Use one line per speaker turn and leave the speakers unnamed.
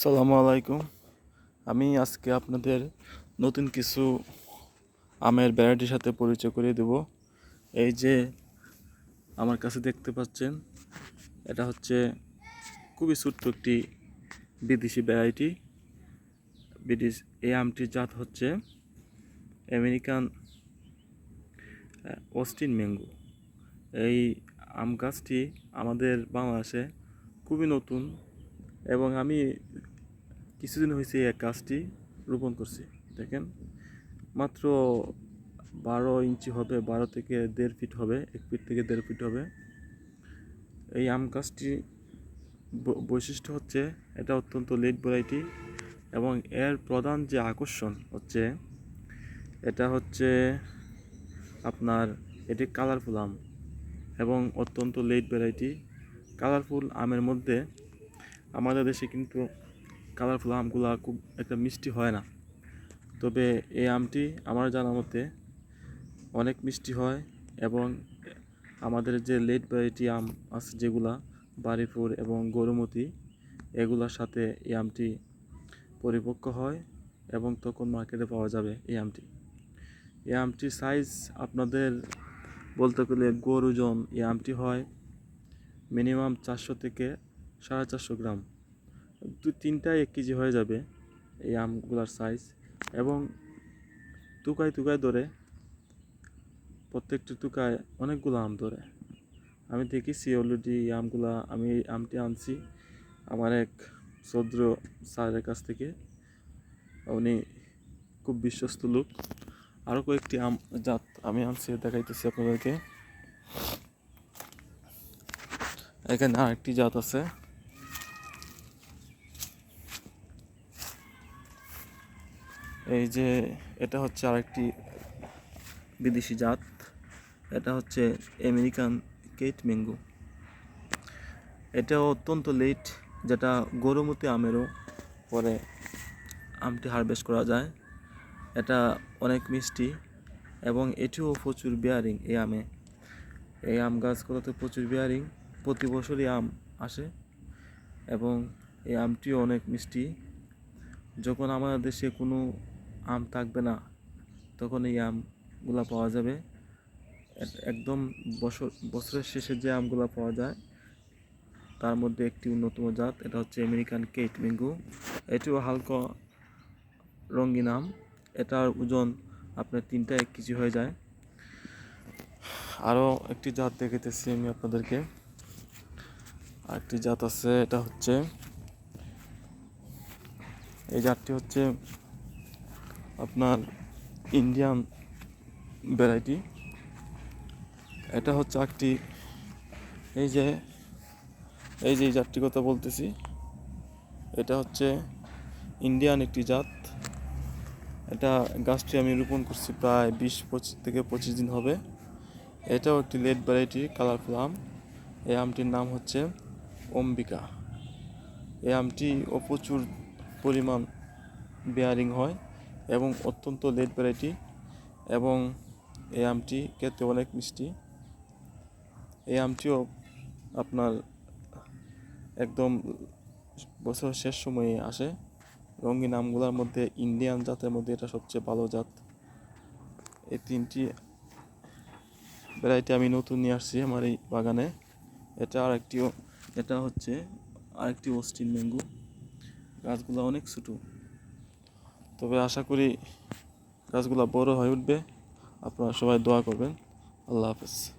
সালামু আলাইকুম। আমি আজকে আপনাদের নতুন কিছু আমের ভ্যারাইটির সাথে পরিচয় করিয়ে দেব। এই যে আমার কাছে দেখতে পাচ্ছেন, এটা হচ্ছে খুবই ছোট্ট একটি বিদেশি ভ্যারাইটি। বিদেশ, এই আমটির জাত হচ্ছে আমেরিকান অস্টিন ম্যাঙ্গো। এই আম গাছটি আমাদের বাংলাদেশে খুবই নতুন এবং আমি কিছুদিন হয়েছে এই গাছটি রোপণ করছি, দেখেন। মাত্র বারো ইঞ্চি হবে, বারো থেকে দেড় ফিট হবে, এক ফিট থেকে দেড় ফিট হবে। এই আম গাছটি বৈশিষ্ট্য হচ্ছে এটা অত্যন্ত লেট ভ্যারাইটি এবং এর প্রধান যে আকর্ষণ হচ্ছে, এটা হচ্ছে আপনার এটি কালারফুল আম এবং অত্যন্ত লেট ভ্যারাইটি। কালারফুল আমের মধ্যে আমাদের দেশে কিন্তু কালারফুল আমগুলো খুব একটা মিষ্টি হয় না। তবে এই আমটি আমার জানা মতে অনেক মিষ্টি হয় এবং আমাদের যে লেট ভ্যারাইটি আম আছে যেগুলা বাড়িপুর এবং গরুমতি, এগুলোর সাথে এই আমটি পরিপক্ক হয় এবং তখন মার্কেটে পাওয়া যাবে এই আমটি। এই আমটির সাইজ আপনাদের বলতে গেলে গরুজন এই আমটি হয় মিনিমাম চারশো থেকে সাড়ে চারশো গ্রাম। দু, তিনটায় এক কেজি হয়ে যাবে এই আমগুলার সাইজ এবং তুকায় তুকায় ধরে, প্রত্যেকটি তুকায় অনেকগুলো আম ধরে। আমি দেখেছি অলরেডি এই আমগুলা, আমি এই আমটি আনছি আমার এক সদ্র স্যারের কাছ থেকে। উনি খুব বিশ্বস্ত লোক। আরও কয়েকটি আম জাত আমি আনছি, দেখাইতেছি আপনাদেরকে। এখানে আরেকটি জাত আছে। এই যে এটা হচ্ছে আরেকটি বিদেশি জাত। এটা হচ্ছে আমেরিকান কেট ম্যাঙ্গো। এটাও অত্যন্ত লেট যেটা গরুমতি আমেরও পরে আমটি হারভেস্ট করা যায়। এটা অনেক মিষ্টি এবং এটিও প্রচুর বেয়ারিং এই আমে। এই আম গাছগুলোতে প্রচুর বেয়ারিং প্রতি বছরই আম আসে এবং এই আমটিও অনেক মিষ্টি। যখন আমাদের দেশে কোনো আম থাকবে না, তখন এই আমগুলো পাওয়া যাবে। এক- একদম বছর, বছরের শেষে যে আমগুলো পাওয়া যায়, তার মধ্যে একটি অন্যতম জাত, এটা হচ্ছে আমেরিকান কেট ম্যাঙ্গো। এটিও হালকা রঙিন আম, এটার ওজন আপনার তিনটা এক কেজি হয়ে যায়। আরও একটি জাত দেখাইতেছি আমি আপনাদেরকে। আরেকটি জাত আছে, এটা হচ্ছে, এই জাতটি হচ্ছে আপনার ইন্ডিয়ান ভ্যারাইটি এটা হচ্ছে একটি, এই যে এই যে এই জাতটির কথা বলতেছি, এটা হচ্ছে ইন্ডিয়ান একটি জাত। এটা গাছটি আমি রোপণ করছি প্রায় বিশ, পঁচিশ থেকে পঁচিশ দিন হবে। এটাও একটি লেট ভ্যারাইটি কালারফুল আম। এই আমটির নাম হচ্ছে অম্বিকা। এই আমটি প্রচুর পরিমাণ বেয়ারিং হয়। এবং অত্যন্ত লেট ভ্যারাইটি এবং এই আমটি খেতে অনেক মিষ্টি। এই আমটিও আপনার একদম বছর শেষ সময়ে আসে। রঙিন আমগুলোর মধ্যে ইন্ডিয়ান জাতের মধ্যে এটা সবচেয়ে ভালো জাত। এই তিনটি ভ্যারাইটি আমি নতুন নিয়ে আসছি আমার এই বাগানে। এটা আর একটিও এটা হচ্ছে আরেকটি অস্টিন ম্যাঙ্গো গাছগুলো অনেক ছোটো। তবে আশা করি গাছগুলো বড় হয়ে উঠবে। আপনারা সবাই দোয়া করবেন। আল্লাহ হাফেজ।